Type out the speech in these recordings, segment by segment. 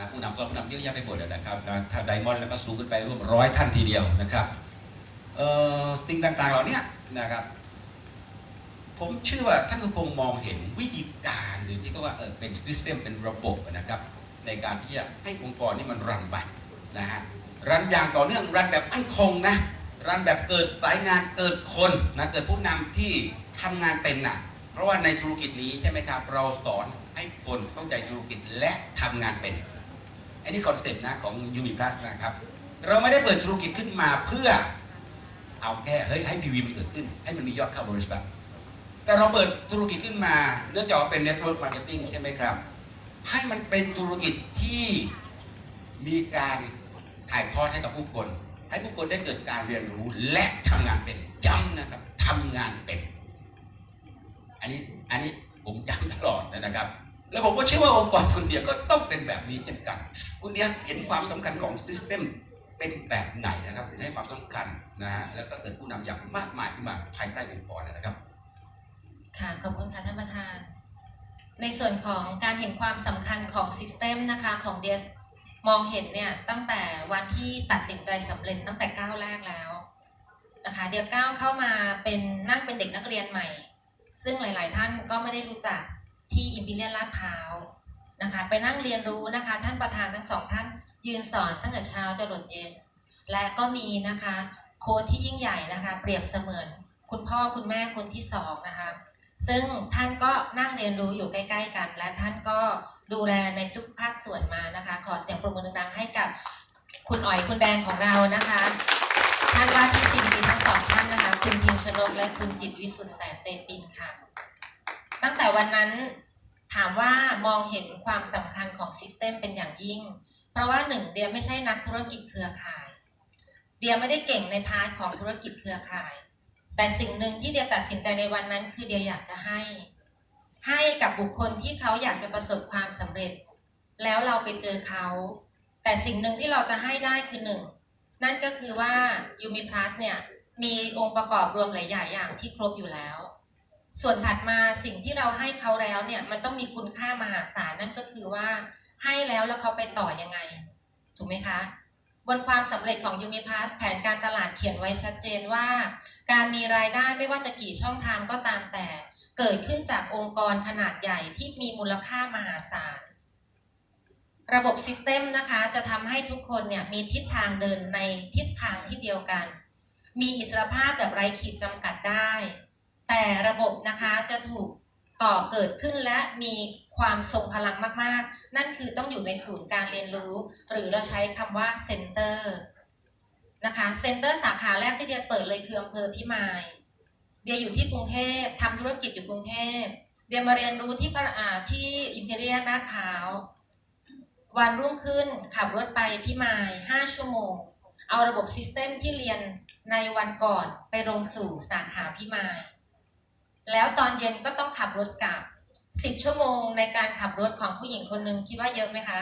นะผู้นำก็ผู้นำเยอะแยะไปหมดนะครับถ้าไดมอนด์แล้วก็สูงขึ้นไปร่วมร้อยท่านทีเดียวนะครับเอ่อสิ่งต่างๆเหล่านี้นะครับ ผมเชื่อว่าท่านก็คงมองเห็นวิธีการหรือที่เขาว่าเออเป็นซิสเต็มเป็นระบบนะครับ ในการที่จะให้องค์กรนี่มันรันไปนะฮะรันอย่างต่อเนื่องรันแบบมั่นคงนะรันแบบเกิดสายงานเกิดคนนะเกิดผู้นำที่ทำงานเป็นน่ะเพราะว่าในธุรกิจนี้ใช่ไหมครับเราสอนให้คนเข้าใจธุรกิจและทำงานเป็น อันนี้คอนเซ็ปต์นะของยูมิพลัสนะครับ เราไม่ได้เปิดธุรกิจขึ้นมาเพื่อเอาแค่เฮ้ยให้พีวีมันเกิดขึ้น ให้มันมียอดเข้าบริษัท แต่เราเปิดธุรกิจขึ้นมาเนื่องจากเป็นเน็ตเวิร์กมาร์เก็ตติ้งใช่ไหมครับ ให้มันเป็นธุรกิจที่มีการถ่ายทอดให้กับผู้คน ให้ผู้คนได้เกิดการเรียนรู้และทำงานเป็นย้ำนะครับทำงานเป็น อันนี้อันนี้ผมย้ำตลอดนะครับ แล้วผมก็เชื่อว่าองค์กรคุณเดียวก็ต้องเป็นแบบนี้เช่นกัน คุณเดียเห็นความสำคัญของซิสเต็มเป็นแบบไหนนะครับถึงให้ความสำคัญนะฮะแล้วก็เกิดผู้นำอย่างมากมายขึ้นมาภายใต้องค์กรนะครับ ค่ะ ขอบคุณค่ะท่านประธาน ในส่วนของการเห็นความสำคัญของซิสเต็มนะคะของ DS มองเห็นเนี่ยตั้งแต่วันที่ตัดสินใจสำเร็จตั้งแต่ก้าวแรกแล้วนะคะเดียวก้าวเข้ามาเป็นนั่งเป็นเด็กนักเรียนใหม่ ซึ่งหลาย ๆ ท่านก็ไม่ได้รู้จักที่อิมพีเรียนลาดพร้าว นะคะ ไปนั่งเรียนรู้นะคะ ท่านประธานทั้งสองท่านยืนสอนตั้งแต่เช้าจรดเย็น และก็มีนะคะโค้ชที่ยิ่งใหญ่นะคะ เปรียบเสมือน คุณพ่อคุณแม่คนที่สองนะคะ ซึ่งท่านก็นั่งเรียนรู้อยู่ใกล้ ๆ กัน และท่านก็ดูแลในทุกภาคส่วนมานะคะ ขอเสียงปรบมือดังๆให้กับคุณอ๋อยคุณแดงของเรานะคะ ท่านว่าที่สิบปีทั้งสองท่านนะคะ คุณพิมชนกและคุณจิตวิสุทธิ์แสนเตปินค่ะ ตั้งแต่วันนั้น ถามว่ามองเห็นความสำคัญของซิสเต็มเป็นอย่างยิ่ง เพราะว่าหนึ่งเดียไม่ใช่นักธุรกิจเครือข่าย เดียไม่ได้เก่งในพาร์ทของธุรกิจเครือข่าย แต่สิ่งหนึ่งที่เดียตัดสินใจในวันนั้น คือเดียอยากจะให้ ให้กับบุคคลที่เขาอยากจะประสบความสำเร็จ แล้วเราไปเจอเขา แต่สิ่งหนึ่งที่เราจะให้ได้คือหนึ่งนั่นก็คือว่ายูมิพลัสเนี่ยมีองค์ประกอบรวมหลายอย่างที่ครบอยู่แล้ว ส่วนถัดมาสิ่งที่เราให้เขาแล้วเนี่ยมันต้องมีคุณค่ามหาศาลนั่นก็คือว่าให้แล้วแล้วเขาไปต่อยังไง ถูกไหมคะ บนความสำเร็จของยูมิพลัสแผนการตลาดเขียนไว้ชัดเจนว่า การมีรายได้ไม่ว่าจะกี่ช่องทางก็ตามแต่ เกิดขึ้นจากองค์กรขนาดใหญ่ที่มีมูลค่ามหาศาลระบบซิสเต็มนะคะจะทำให้ทุกคนเนี่ยมีทิศทางเดินในทิศทางที่เดียวกัน มีอิสรภาพแบบไร้ขีดจำกัดได้ แต่ระบบนะคะจะถูกก่อเกิดขึ้นและมีความทรงพลังมาก ๆ นั่นคือต้องอยู่ในศูนย์การเรียนรู้ หรือเราใช้คำว่าเซ็นเตอร์นะคะเซ็นเตอร์สาขาแรกที่เดียเปิดเลยคืออำเภอพิมายเดียอยู่ที่กรุงเทพทำธุรกิจอยู่กรุงเทพเดียมาเรียนรู้ที่พระอาที่อิมพีเรียลลาดพร้าววันรุ่งขึ้นขับรถไปพิมาย5 ชั่วโมง เอาระบบซิสเต็มที่เรียนในวันก่อนไปลงสู่สาขาพิมาย แล้วตอนเย็นก็ต้องขับรถกลับ10ชั่วโมงในการขับรถของผู้หญิงคนหนึ่งคิดว่าเยอะไหมคะ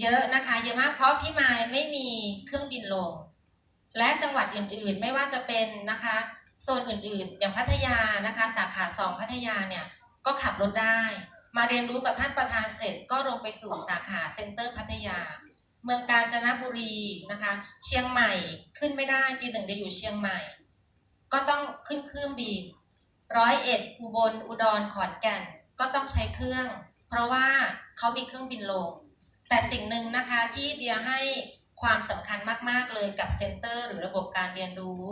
เยอะนะคะเยอะมากเพราะพี่มายไม่มีเครื่องบินลง และจังหวัดอื่นๆไม่ว่าจะเป็นนะคะโซนอื่นๆ อย่างพัทยานะคะสาขาสองพัทยาเนี่ยก็ขับรถได้ มาเรียนรู้กับท่านประธานเสร็จก็ลงไปสู่สาขาเซ็นเตอร์พัทยา เมืองกาญจนบุรีนะคะ เชียงใหม่ขึ้นไม่ได้จีหนึ่งจะอยู่เชียงใหม่ ก็ต้องขึ้นเครื่องบิน ร้อยเอ็ดอุบลอุดรขอนแก่นก็ต้องใช้เครื่อง เพราะว่าเขามีเครื่องบินลง แต่สิ่งหนึ่งนะคะที่เดียให้ความสำคัญมาก ๆ เลยกับเซ็นเตอร์ หรือระบบการเรียนรู้